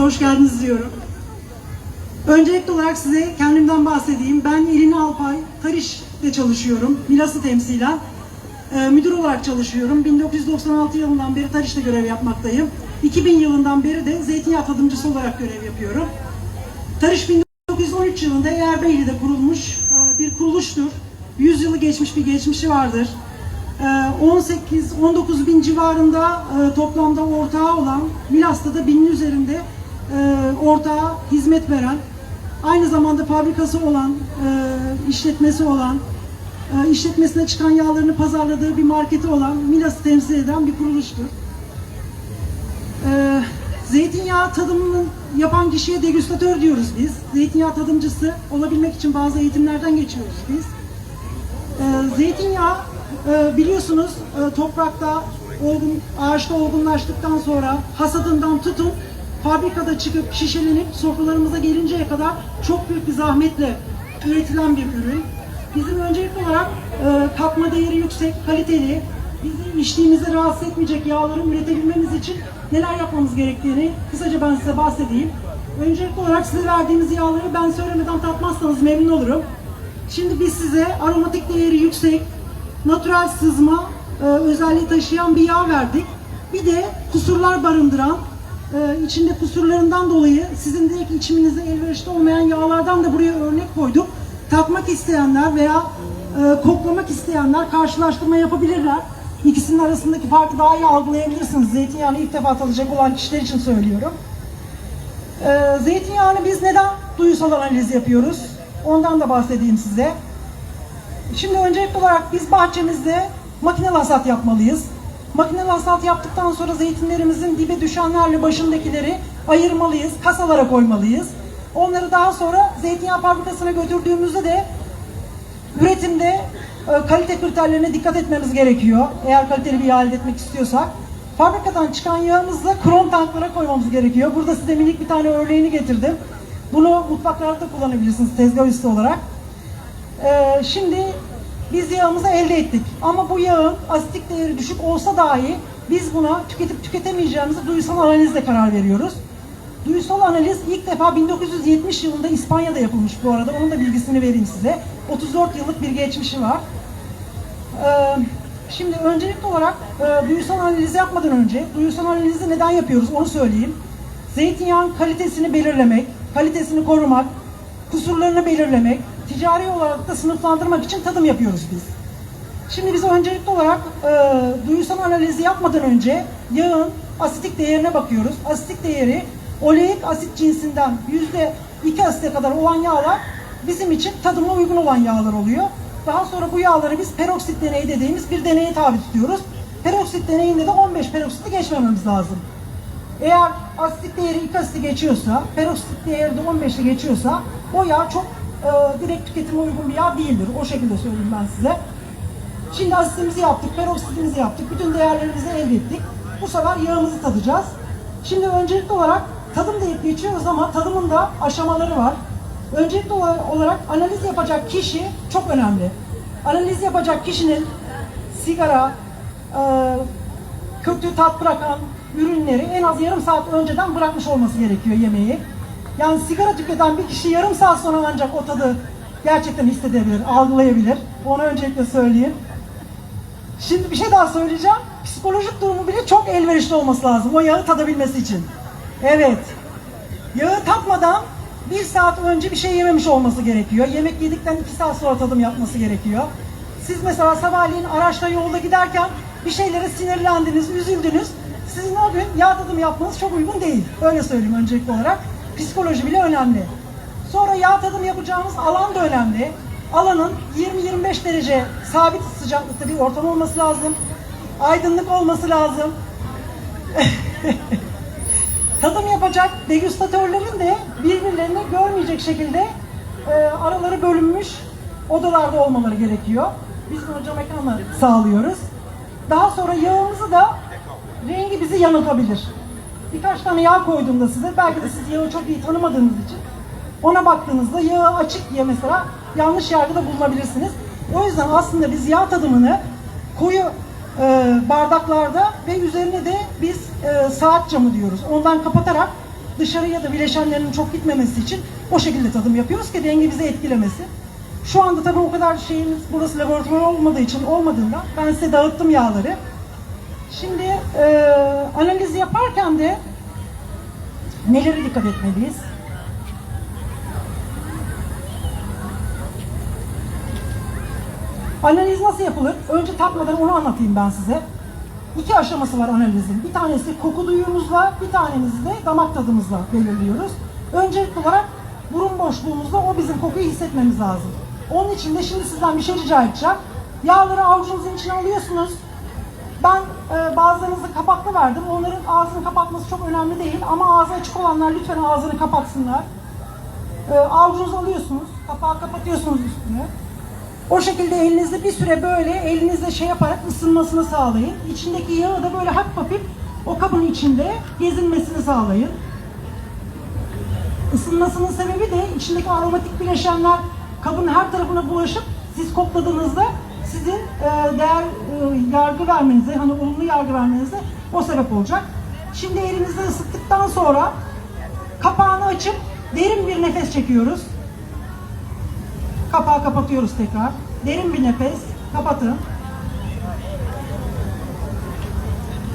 Hoş geldiniz diyorum. Öncelikli olarak size kendimden bahsedeyim. Ben Elini Alpay, Tariş'te çalışıyorum. Milas'ı temsilen. Ee, müdür olarak çalışıyorum. 1996 yılından beri Tariş'te görev yapmaktayım. 2000 yılından beri de zeytinyağı tadımcısı olarak görev yapıyorum. Tarış 1913 yılında Eğerbeyli'de kurulmuş e, bir kuruluştur. 100 yılı geçmiş bir geçmişi vardır. 18-19 bin civarında e, toplamda ortağı olan, Milas'ta da binin üzerinde e, ortağa hizmet veren, aynı zamanda fabrikası olan, e, işletmesi olan, işletmesine çıkan yağlarını pazarladığı bir marketi olan Milas'ı temsil eden bir kuruluştur. Ee, zeytinyağı tadımını yapan kişiye degüstatör diyoruz biz. Zeytinyağı tadımcısı olabilmek için bazı eğitimlerden geçiyoruz biz. Ee, zeytinyağı e, biliyorsunuz e, toprakta olgun, ağaçta olgunlaştıktan sonra hasadından tutun fabrikada çıkıp şişelenip sofralarımıza gelinceye kadar çok büyük bir zahmetle üretilen bir ürün. Bizim öncelikli olarak e, katma değeri yüksek, kaliteli, bizi içtiğimizi rahatsız etmeyecek yağları üretebilmemiz için neler yapmamız gerektiğini kısaca ben size bahsedeyim. Öncelikli olarak size verdiğimiz yağları ben söylemeden tatmazsanız memnun olurum. Şimdi biz size aromatik değeri yüksek, natural sızma e, özelliği taşıyan bir yağ verdik. Bir de kusurlar barındıran, e, içinde kusurlarından dolayı sizin direkt içiminize elverişli olmayan yağlardan da buraya örnek koyduk. Tatmak isteyenler veya e, koklamak isteyenler karşılaştırma yapabilirler. İkisinin arasındaki farkı daha iyi algılayabilirsiniz. Zeytinyağını ilk defa tadacak olan kişiler için söylüyorum. E, zeytinyağını biz neden duyusal analiz yapıyoruz? Ondan da bahsedeyim size. Şimdi öncelikli olarak biz bahçemizde makineli hasat yapmalıyız. Makineli hasat yaptıktan sonra zeytinlerimizin dibe düşenlerle başındakileri ayırmalıyız, kasalara koymalıyız. Onları daha sonra zeytinyağı fabrikasına götürdüğümüzde de üretimde e, kalite kriterlerine dikkat etmemiz gerekiyor. Eğer kaliteli bir yağ elde etmek istiyorsak. Fabrikadan çıkan yağımızı krom tanklara koymamız gerekiyor. Burada size minik bir tane örneğini getirdim. Bunu mutfaklarda kullanabilirsiniz tezgah üstü olarak. Ee, şimdi biz yağımızı elde ettik. Ama bu yağın asitik değeri düşük olsa dahi biz buna tüketip tüketemeyeceğimizi duysal analizle karar veriyoruz. Duysal analiz ilk defa 1970 yılında İspanya'da yapılmış bu arada. Onun da bilgisini vereyim size. 34 yıllık bir geçmişi var. Ee, şimdi öncelikli olarak e, duysal analizi yapmadan önce, duysal analizi neden yapıyoruz onu söyleyeyim. Zeytinyağın kalitesini belirlemek, kalitesini korumak, kusurlarını belirlemek, ticari olarak da sınıflandırmak için tadım yapıyoruz biz. Şimdi biz öncelikli olarak e, duyusal analizi yapmadan önce yağın asitik değerine bakıyoruz. Asitik değeri oleik asit cinsinden yüzde iki asite kadar olan yağlar bizim için tadıma uygun olan yağlar oluyor. Daha sonra bu yağları biz peroksit deneyi dediğimiz bir deneye tabi tutuyoruz. Peroksit deneyinde de 15 peroksiti geçmememiz lazım. Eğer asitik değeri 2 asiti geçiyorsa, peroksit değeri de 15'i geçiyorsa o yağ çok e, direkt tüketime uygun bir yağ değildir. O şekilde söyleyeyim ben size. Şimdi asitimizi yaptık, peroksitimizi yaptık, bütün değerlerimizi elde ettik. Bu sefer yağımızı tadacağız. Şimdi öncelikli olarak tadım deyip geçiyoruz ama tadımın da aşamaları var. Öncelikli olarak analiz yapacak kişi çok önemli. Analiz yapacak kişinin sigara, e, kötü tat bırakan ürünleri en az yarım saat önceden bırakmış olması gerekiyor yemeği. Yani sigara tüketen bir kişi yarım saat sonra ancak o tadı gerçekten hissedebilir, algılayabilir. Onu öncelikle söyleyeyim. Şimdi bir şey daha söyleyeceğim. Psikolojik durumu bile çok elverişli olması lazım o yağı tadabilmesi için. Evet. Yağı tatmadan bir saat önce bir şey yememiş olması gerekiyor. Yemek yedikten iki saat sonra tadım yapması gerekiyor. Siz mesela sabahleyin araçla yolda giderken bir şeylere sinirlendiniz, üzüldünüz. Sizin o gün yağ tadım yapmanız çok uygun değil. Öyle söyleyeyim öncelikli olarak. Psikoloji bile önemli. Sonra yağ tadım yapacağımız alan da önemli. Alanın 20-25 derece sabit sıcaklıkta bir ortam olması lazım. Aydınlık olması lazım. tadım yapacak degüstatörlerin de birbirlerini görmeyecek şekilde e, araları bölünmüş odalarda olmaları gerekiyor. Biz bunu cam ekranla sağlıyoruz. Daha sonra yağımızı da rengi bizi yanıltabilir. Birkaç tane yağ koyduğumda size belki de siz yağı çok iyi tanımadığınız için ona baktığınızda yağı açık diye mesela yanlış yargıda bulunabilirsiniz. O yüzden aslında biz yağ tadımını koyu e, bardaklarda ve üzerine de biz e, saat camı diyoruz. Ondan kapatarak dışarıya da bileşenlerin çok gitmemesi için o şekilde tadım yapıyoruz ki denge bizi etkilemesin. Şu anda tabii o kadar şeyimiz burası laboratuvar olmadığı için olmadığında ben size dağıttım yağları. Şimdi e, analiz yaparken de nelere dikkat etmeliyiz? Analiz nasıl yapılır? Önce tatmadan onu anlatayım ben size. İki aşaması var analizin. Bir tanesi koku duyumuzla, bir tanemizi de damak tadımızla belirliyoruz. Öncelikli olarak burun boşluğumuzda o bizim kokuyu hissetmemiz lazım. Onun için de şimdi sizden bir şey rica edeceğim. Yağları avucunuzun içine alıyorsunuz. Ben e, bazılarınızı kapaklı verdim. Onların ağzını kapatması çok önemli değil. Ama ağzı açık olanlar lütfen ağzını kapatsınlar. E, avucunuzu alıyorsunuz. Kapağı kapatıyorsunuz üstüne. O şekilde elinizde bir süre böyle elinizle şey yaparak ısınmasını sağlayın. İçindeki yağı da böyle hafif hafif o kabın içinde gezinmesini sağlayın. Isınmasının sebebi de içindeki aromatik bileşenler kabın her tarafına bulaşıp siz kokladığınızda sizin e, değer e, yargı vermenize, hani olumlu yargı vermenize o sebep olacak. Şimdi elinizde ısıttıktan sonra kapağını açıp derin bir nefes çekiyoruz. Kapağı kapatıyoruz tekrar. Derin bir nefes. Kapatın.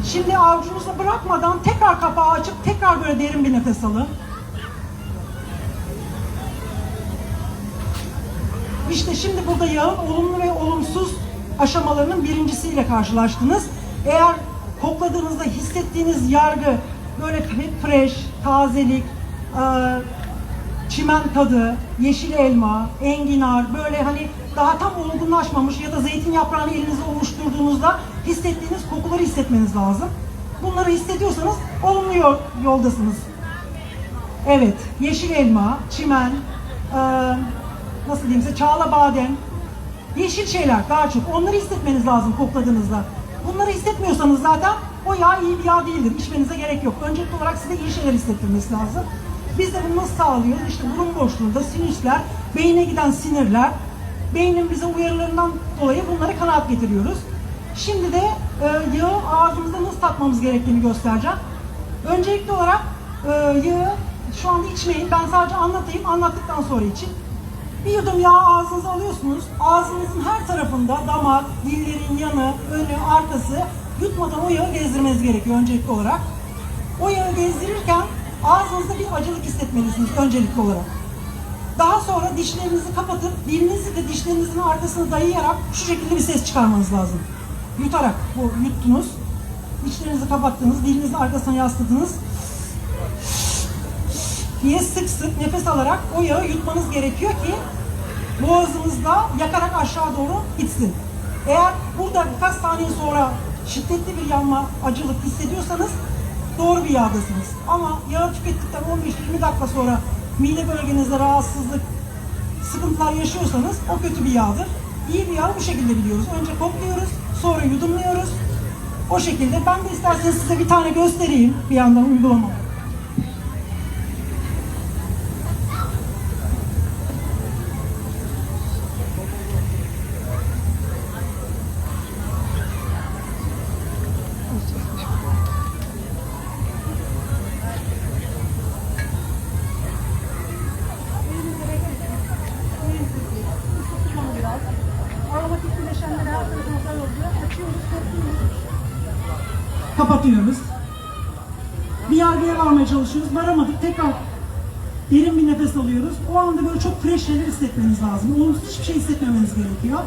Şimdi avucunuza bırakmadan tekrar kapağı açıp tekrar böyle derin bir nefes alın. İşte şimdi burada yağın olumlu ve olumsuz aşamalarının birincisiyle karşılaştınız. Eğer kokladığınızda hissettiğiniz yargı böyle hep fresh, tazelik, eee, çimen tadı, yeşil elma, enginar böyle hani daha tam olgunlaşmamış ya da zeytin yaprağını elinizde oluşturduğunuzda hissettiğiniz kokuları hissetmeniz lazım. Bunları hissediyorsanız olumlu yol- yoldasınız. Evet, yeşil elma, çimen, eee, nasıl diyeyim size, çağla badem, yeşil şeyler daha çok. Onları hissetmeniz lazım kokladığınızda. Bunları hissetmiyorsanız zaten o yağ iyi bir yağ değildir. İçmenize gerek yok. Öncelikli olarak size iyi şeyler hissettirmesi lazım. Biz de bunu nasıl sağlıyoruz? İşte burun boşluğunda sinüsler, beyne giden sinirler, beynin bize uyarılarından dolayı bunları kanaat getiriyoruz. Şimdi de e, yağı ağzımızda nasıl tatmamız gerektiğini göstereceğim. Öncelikli olarak e, yağı şu anda içmeyin. Ben sadece anlatayım. Anlattıktan sonra için. Bir yudum yağ ağzınıza alıyorsunuz. Ağzınızın her tarafında damak, dillerin yanı, önü, arkası yutmadan o yağı gezdirmeniz gerekiyor öncelikli olarak. O yağı gezdirirken ağzınızda bir acılık hissetmelisiniz öncelikli olarak. Daha sonra dişlerinizi kapatıp dilinizi de dişlerinizin arkasına dayayarak şu şekilde bir ses çıkarmanız lazım. Yutarak bu yuttunuz. Dişlerinizi kapattınız, dilinizin arkasına yasladınız diye sık sık nefes alarak o yağı yutmanız gerekiyor ki boğazınızda yakarak aşağı doğru gitsin. Eğer burada birkaç saniye sonra şiddetli bir yanma, acılık hissediyorsanız doğru bir yağdasınız. Ama yağı tükettikten 15-20 dakika sonra mide bölgenizde rahatsızlık, sıkıntılar yaşıyorsanız o kötü bir yağdır. İyi bir yağı bu şekilde biliyoruz. Önce kokluyoruz, sonra yudumluyoruz. O şekilde ben de isterseniz size bir tane göstereyim bir yandan uygulama. Kapatıyoruz. Bir yargıya varmaya çalışıyoruz. Varamadık. Tekrar derin bir nefes alıyoruz. O anda böyle çok fresh şeyler hissetmeniz lazım. Olumsuz hiçbir şey hissetmemeniz gerekiyor.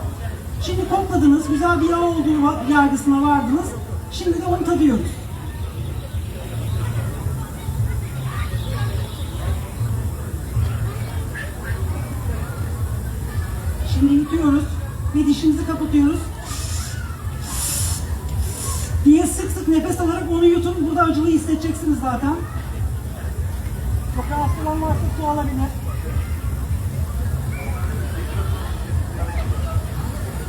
Şimdi kokladınız. Güzel bir yağ olduğu yargısına vardınız. Şimdi de onu tadıyoruz. Şimdi yutuyoruz ve dişimizi kapatıyoruz. Nefes alarak onu yutun. Burada acılığı hissedeceksiniz zaten. Çok rahatsız olan varsa su alabilir.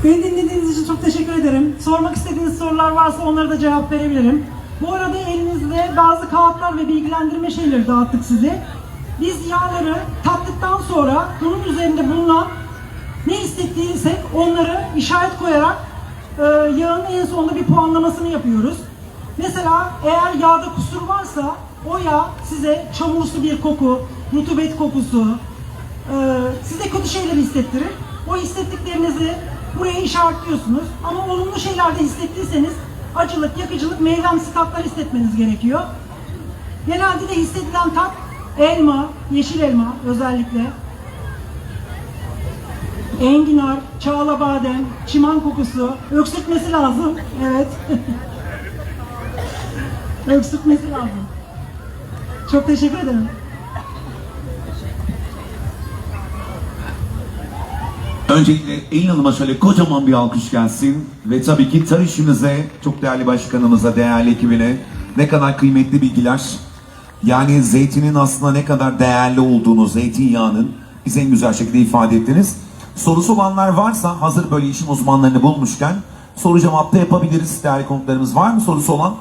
Beni dinlediğiniz için çok teşekkür ederim. Sormak istediğiniz sorular varsa onlara da cevap verebilirim. Bu arada elinizde bazı kağıtlar ve bilgilendirme şeyleri dağıttık size. Biz yağları tattıktan sonra bunun üzerinde bulunan ne hissettiysek onları işaret koyarak e, yağın en sonunda bir puanlamasını yapıyoruz. Mesela eğer yağda kusur varsa O yağ size çamursu bir koku, rutubet kokusu, e, size kötü şeyleri hissettirir. O hissettiklerinizi buraya işaretliyorsunuz. Ama olumlu şeyler de hissettiyseniz acılık, yakıcılık, meyvemsi tatlar hissetmeniz gerekiyor. Genelde de hissedilen tat elma, yeşil elma özellikle. Enginar, çağla badem, çiman kokusu, öksürtmesi lazım. Evet. öksürtmesi lazım. Çok teşekkür ederim. Öncelikle Eylül Hanım'a şöyle kocaman bir alkış gelsin. Ve tabii ki tarışımıze, çok değerli başkanımıza, değerli ekibine ne kadar kıymetli bilgiler. Yani zeytinin aslında ne kadar değerli olduğunu, zeytinyağının bize en güzel şekilde ifade ettiniz. Sorusu olanlar varsa hazır böyle işin uzmanlarını bulmuşken soru cevap da yapabiliriz. Değerli konuklarımız var mı sorusu olan?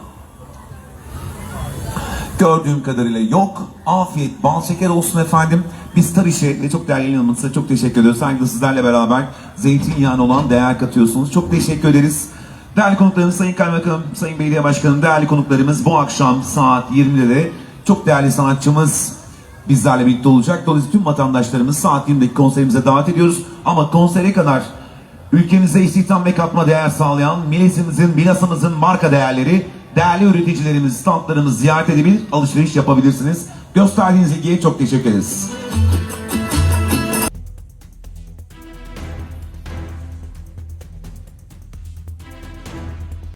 Gördüğüm kadarıyla yok. Afiyet, bal şeker olsun efendim. Biz Tarişe ve çok değerli yanımızda çok teşekkür ediyoruz. De sizlerle beraber zeytinyağına olan değer katıyorsunuz. Çok teşekkür ederiz. Değerli konuklarımız, Sayın Kaymakam, Sayın Belediye Başkanım, değerli konuklarımız bu akşam saat 20'de de çok değerli sanatçımız bizlerle birlikte olacak. Dolayısıyla tüm vatandaşlarımız saat 20'deki konserimize davet ediyoruz. Ama konsere kadar ülkemize istihdam ve katma değer sağlayan milletimizin, binasımızın marka değerleri, değerli üreticilerimiz, standlarımızı ziyaret edebilir, alışveriş yapabilirsiniz. Gösterdiğiniz ilgiye çok teşekkür ederiz.